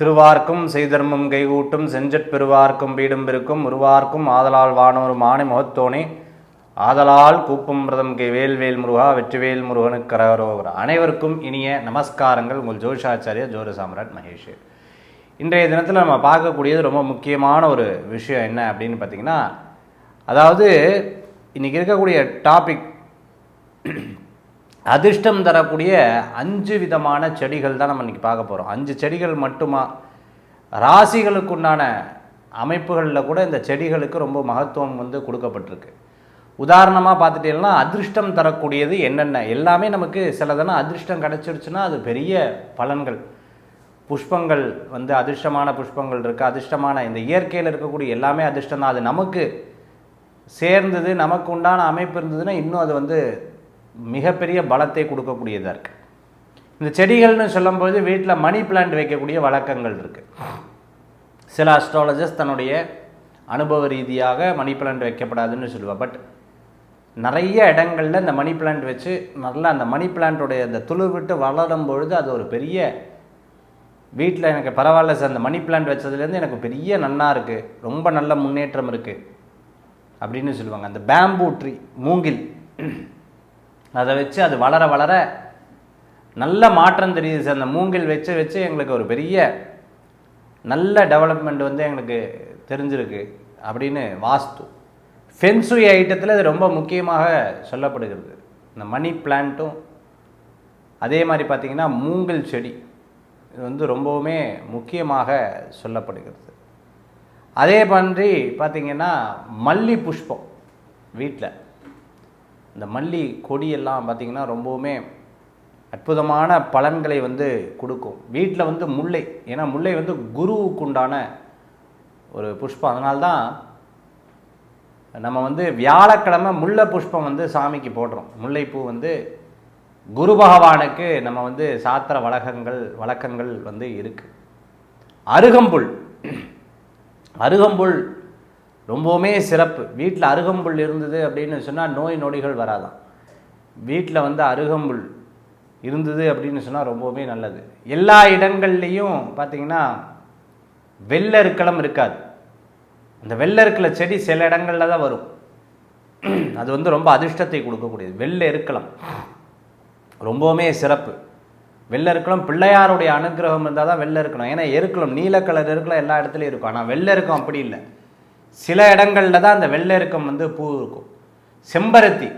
திருவார்க்கும் செய்தர்மம் கைகூட்டும் செஞ்சற் பெருவார்க்கும் வீடும் பெருக்கும் உருவார்க்கும் ஆதலால் வானோர் மானை முகத்தோனே. ஆதலால் கூப்பும் பிரதம் கே வேல்வேல் முருகா வெற்றிவேல் முருகனுக்கு கரகரோகர். அனைவருக்கும் இனிய நமஸ்காரங்கள். உங்கள் ஜோஷாச்சாரிய ஜோர சாம்ராட் மகேஷ். இன்றைய தினத்தில் நம்ம பார்க்கக்கூடியது ரொம்ப முக்கியமான ஒரு விஷயம் என்ன அப்படின்னு பார்த்தீங்கன்னா அதாவது இன்றைக்கி இருக்கக்கூடிய டாபிக் அதிர்ஷ்டம் தரக்கூடிய அஞ்சு விதமான செடிகள் தான் நம்ம இன்றைக்கி பார்க்க போகிறோம் அஞ்சு செடிகள் மட்டுமா? ராசிகளுக்குண்டான அமைப்புகளில் கூட இந்த செடிகளுக்கு ரொம்ப மகத்துவம் வந்து கொடுக்கப்பட்டிருக்கு. உதாரணமாக பார்த்துட்டீங்கன்னா அதிர்ஷ்டம் தரக்கூடியது என்னென்ன? எல்லாமே நமக்கு சிலதெல்லாம் அதிர்ஷ்டம் கிடச்சிருச்சுன்னா அது பெரிய பலன்கள். புஷ்பங்கள் வந்து அதிர்ஷ்டமான புஷ்பங்கள் இருக்குது அதிர்ஷ்டமான இந்த இயற்கையில் இருக்கக்கூடிய எல்லாமே அதிர்ஷ்டம் தான் அது நமக்கு சேர்ந்தது நமக்கு உண்டான அமைப்பு இருந்ததுன்னா இன்னும் அது வந்து மிகப்பெரிய பலத்தை கொடுக்கக்கூடியதாக இருக்குது இந்த செடிகள்னு சொல்லும்போது வீட்டில் மணி பிளான்ட் வைக்கக்கூடிய வழக்கங்கள் இருக்குது சில அஸ்ட்ராலஜர்ஸ் தன்னுடைய அனுபவ ரீதியாக மணி பிளான்ட் வைக்கப்படாதுன்னு சொல்லுவாள் பட் நிறைய இடங்களில் இந்த மணி பிளான்ட் வச்சு நல்லா அந்த மணி பிளான்ட்டுடைய அந்த துளிர் விட்டு வளரும் பொழுது அது ஒரு பெரிய வீட்டில் எனக்கு பரவாயில்ல சார் அந்த மணி பிளான்ட் வச்சதுலேருந்து எனக்கு பெரிய நன்னா இருக்குது ரொம்ப நல்ல முன்னேற்றம் இருக்குது அப்படின்னு சொல்லுவாங்க. அந்த பேம்பூ ட்ரீ மூங்கில். அதை வச்சு அது வளர வளர நல்ல மாற்றம் தெரியுது சார். அந்த மூங்கில் வச்சு வச்சு எங்களுக்கு ஒரு பெரிய நல்ல டெவலப்மெண்ட் வந்து எங்களுக்கு தெரிஞ்சிருக்கு அப்படின்னு வாஸ்து. ஃபென்சுய் ஐட்டத்தில் இது ரொம்ப முக்கியமாக சொல்லப்படுகிறது. இந்த மணி பிளான்ட்டும் அதே மாதிரி பார்த்திங்கன்னா மூங்கில் செடி இது வந்து ரொம்பவுமே முக்கியமாக சொல்லப்படுகிறது. அதே மாதிரி பார்த்திங்கன்னா மல்லி புஷ்பம் வீட்டில் இந்த மல்லி கொடியெல்லாம் பார்த்திங்கன்னா ரொம்பவுமே அற்புதமான பலன்களை வந்து கொடுக்கும். வீட்டில் வந்து முல்லை ஏன்னா முல்லை வந்து குருவுக்கு உண்டான ஒரு புஷ்பம். அதனால்தான் நம்ம வந்து வியாழக்கிழமை முல்லை புஷ்பம் வந்து சாமிக்கு போடுறோம். முல்லைப்பூ வந்து குரு பகவானுக்கு நம்ம வந்து சாத்திர வழக்கங்கள் வழக்கங்கள் வந்து இருக்குது அருகம்புல் அருகம்புல் ரொம்பவுமே சிறப்பு. வீட்டில் அருகம்புல் இருந்தது அப்படின்னு சொன்னால் நோய் நொடிகள் வராதான் வீட்டில் வந்து அருகம்புல் இருந்தது அப்படின்னு சொன்னால் ரொம்பவுமே நல்லது. எல்லா இடங்கள்லேயும் பார்த்தீங்கன்னா வெள்ளருக்களம் இருக்காது. அந்த வெள்ளருக்கல செடி சில இடங்களில் தான் வரும். அது வந்து ரொம்ப அதிர்ஷ்டத்தை கொடுக்கக்கூடியது. வெள்ளை இருக்கலாம் ரொம்பவுமே சிறப்பு. வெள்ளை இருக்கலாம் பிள்ளையாருடைய அனுகிரகம் இருந்தால் தான் வெள்ளை இருக்கணும் ஏன்னா எருக்கலாம் நீல கலர் இருக்கலாம் எல்லா இடத்துலையும் இருக்கும். ஆனால் வெள்ளை இருக்கும் அப்படி இல்லை. சில இடங்களில் தான் அந்த வெள்ளெருக்கம் வந்து பூ இருக்கும். செம்பருத்தி.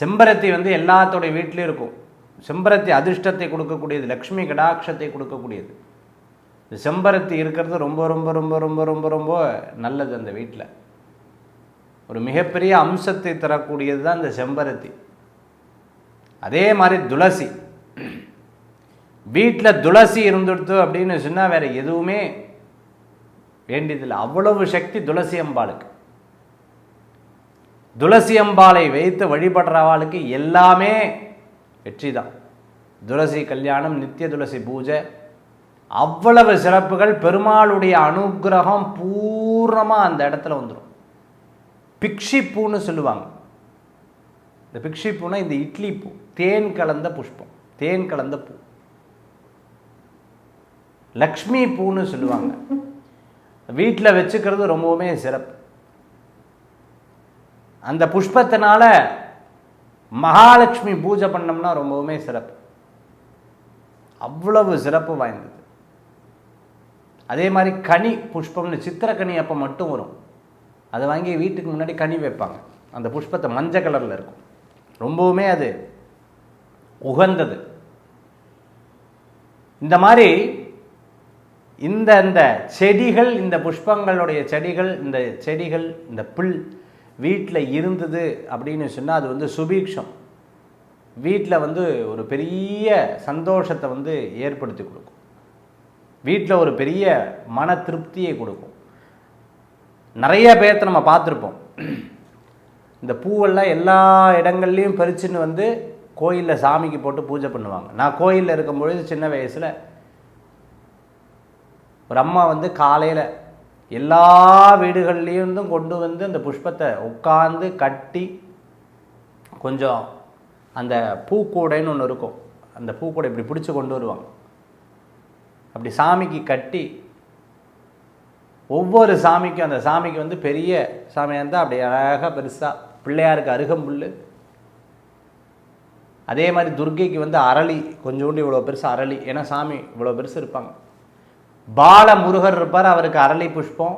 செம்பருத்தி வந்து எல்லாத்தோடைய வீட்லேயும் இருக்கும். செம்பருத்தி அதிர்ஷ்டத்தை கொடுக்கக்கூடியது லக்ஷ்மி கடாட்சத்தை கொடுக்கக்கூடியது. இந்த செம்பருத்தி இருக்கிறது ரொம்ப ரொம்ப ரொம்ப ரொம்ப ரொம்ப ரொம்ப நல்லது அந்த வீட்டில் ஒரு மிகப்பெரிய அம்சத்தை தரக்கூடியது தான் இந்த செம்பருத்தி. அதே மாதிரி துளசி. வீட்டில் துளசி இருந்துடுத்து அப்படின்னு சொன்னால் வேறு எதுவுமே வேண்டியதில்லை. அவ்வளவு சக்தி துளசி அம்பாளுக்கு. துளசி அம்பாளை வைத்து வழிபடுறவாளுக்கு எல்லாமே வெற்றி தான். துளசி கல்யாணம் நித்திய துளசி பூஜை அவ்வளவு சிறப்புகள். பெருமாளுடைய அனுகிரகம் பூர்ணமாக அந்த இடத்துல வந்துடும் பிக்ஷி பூன்னு சொல்லுவாங்க. இந்த பிக்ஷி பூனா இந்த இட்லி பூ தேன் கலந்த புஷ்பம் தேன் கலந்த பூ. லக்ஷ்மி பூன்னு சொல்லுவாங்க. வீட்டில் வச்சுக்கிறது ரொம்பவுமே சிறப்பு. அந்த புஷ்பத்தினால மகாலட்சுமி பூஜை பண்ணோம்னா ரொம்பவுமே சிறப்பு. அவ்வளவு சிறப்பு வாய்ந்தது. அதே மாதிரி கனி புஷ்பம்னு சித்திரக்கனி அப்போ மட்டும் வரும். அதை வாங்கி வீட்டுக்கு முன்னாடி கனி வைப்பாங்க. அந்த புஷ்பத்தை மஞ்சள் கலரில் இருக்கும். ரொம்பவுமே அது உகந்தது. இந்த மாதிரி இந்த இந்த செடிகள் இந்த புஷ்பங்களுடைய செடிகள் இந்த செடிகள் இந்த புல் வீட்டில் இருந்தது அப்படின்னு சொன்னால் அது வந்து சுபீக்ஷம். வீட்டில் வந்து ஒரு பெரிய சந்தோஷத்தை வந்து ஏற்படுத்தி கொடுக்கும். வீட்டில் ஒரு பெரிய மன திருப்தியை கொடுக்கும். நிறைய பேர்த்த நம்ம பார்த்துருப்போம். இந்த பூவெல்லாம் எல்லா இடங்கள்லையும் பறிச்சுன்னு வந்து கோயிலில் சாமிக்கு போட்டு பூஜை பண்ணுவாங்க. நான் கோயிலில் இருக்கும் பொழுது சின்ன வயசில் பிரம்மா வந்து காலையில் எல்லா வீடுகள்லேருந்தும் கொண்டு வந்து அந்த புஷ்பத்தை உட்காந்து கட்டி கொஞ்சம் அந்த பூக்கூடைன்னு ஒன்று இருக்கும். அந்த பூக்கூடை இப்படி பிடிச்சி கொண்டு வருவாங்க. அப்படி சாமிக்கு கட்டி ஒவ்வொரு சாமிக்கும் அந்த சாமிக்கு வந்து பெரிய சாமியாக இருந்தால் அப்படி அழகாக பெருசாக பிள்ளையாருக்கு அருகம்புல் அதே மாதிரி துர்க்கைக்கு வந்து அரளி கொஞ்சோண்டு இவ்வளோ பெருசு அரளி. ஏன்னா சாமி இவ்வளோ பெருசு இருப்பாங்க. பால முருகர் இருப்பார் அவருக்கு அரளி புஷ்பம்.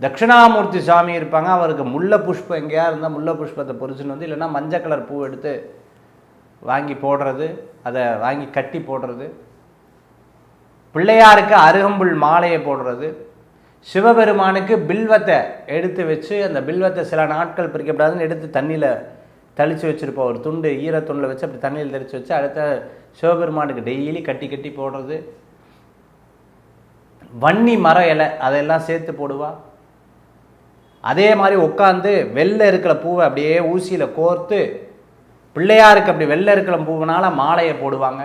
தட்சிணாமூர்த்தி சாமி இருப்பாங்க அவருக்கு முல்லை புஷ்பம் எங்கேயா இருந்தால் முல்லை புஷ்பத்தை பொறிச்சுன்னு வந்து இல்லைன்னா மஞ்சள் கலர் பூ எடுத்து வாங்கி போடுறது அதை வாங்கி கட்டி போடுறது. பிள்ளையாருக்கு அருகம்புல் மாலையை போடுறது. சிவபெருமானுக்கு பில்வத்தை எடுத்து வச்சு அந்த பில்வத்தை சில நாட்கள் பிரிக்கப்படாதுன்னு எடுத்து தண்ணியில் தெளித்து வச்சுருப்போம். ஒரு துண்டு ஈரத்துண்டில் வச்சு அப்படி தண்ணியில் தெளித்து வச்சு அடுத்த சிவபெருமானுக்கு டெய்லி கட்டி கட்டி போடுறது. வன்னி மர இலை அதெல்லாம் சேர்த்து போடுவா. அதே மாதிரி உட்காந்து வெள்ளை இருக்கிற பூவை அப்படியே ஊசியில் கோர்த்து பிள்ளையாருக்கு அப்படி வெள்ளை இருக்கிற பூவினால மாலையை போடுவாங்க.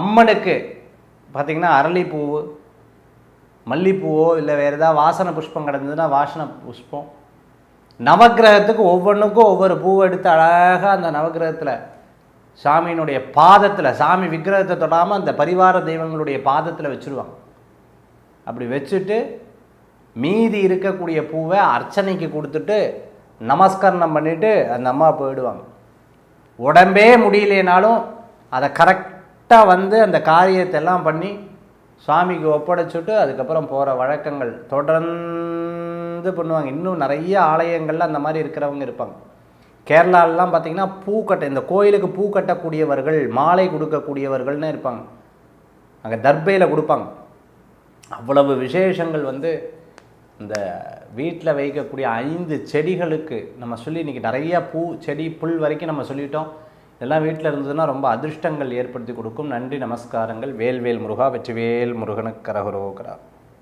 அம்மனுக்கு பார்த்தீங்கன்னா அரளிப்பூவு மல்லிப்பூவோ இல்லை வேறு ஏதாவது வாசனை புஷ்பம் கிடந்ததுன்னா வாசனை புஷ்பம். நவக்கிரகத்துக்கு ஒவ்வொன்றுக்கும் ஒவ்வொரு பூவை எடுத்து அழகாக அந்த நவக்கிரகத்தில் சாமியினுடைய பாதத்தில் சாமி விக்கிரகத்தை தொடாமல் அந்த பரிவார தெய்வங்களுடைய பாதத்தில் வச்சுருவாங்க. அப்படி வச்சுட்டு மீதி இருக்கக்கூடிய பூவை அர்ச்சனைக்கு கொடுத்துட்டு நமஸ்கரணம் பண்ணிவிட்டு அந்த அம்மா போயிடுவாங்க. உடம்பே முடியலைனாலும் அதை கரெக்டாக வந்து அந்த காரியத்தை எல்லாம் பண்ணி சுவாமிக்கு ஒப்படைச்சுட்டு அதுக்கப்புறம் போகிற வழக்கங்கள் தொடர்ந்து பண்ணுவாங்க. இன்னும் நிறைய ஆலயங்களில் அந்த மாதிரி இருக்கிறவங்க இருப்பாங்க. கேரளாலலாம் பார்த்திங்கன்னா பூக்கட்டை இந்த கோயிலுக்கு பூ கட்டக்கூடியவர்கள் மாலை கொடுக்கக்கூடியவர்கள்னு இருப்பாங்க. அங்கே தர்பையில் கொடுப்பாங்க. அவ்வளவு விசேஷங்கள் வந்து இந்த வீட்டில் வைக்கக்கூடிய ஐந்து செடிகளுக்கு நம்ம சொல்லி இன்றைக்கி நிறைய பூ செடி புல் வரைக்கும் நம்ம சொல்லிட்டோம். இதெல்லாம் வீட்டில் இருந்ததுன்னா ரொம்ப அதிர்ஷ்டங்கள் ஏற்படுத்தி கொடுக்கும். நன்றி நமஸ்காரங்கள். வேல்வேல் முருகா வெற்றிவேல் முருகனுக்கு கரகரோகரா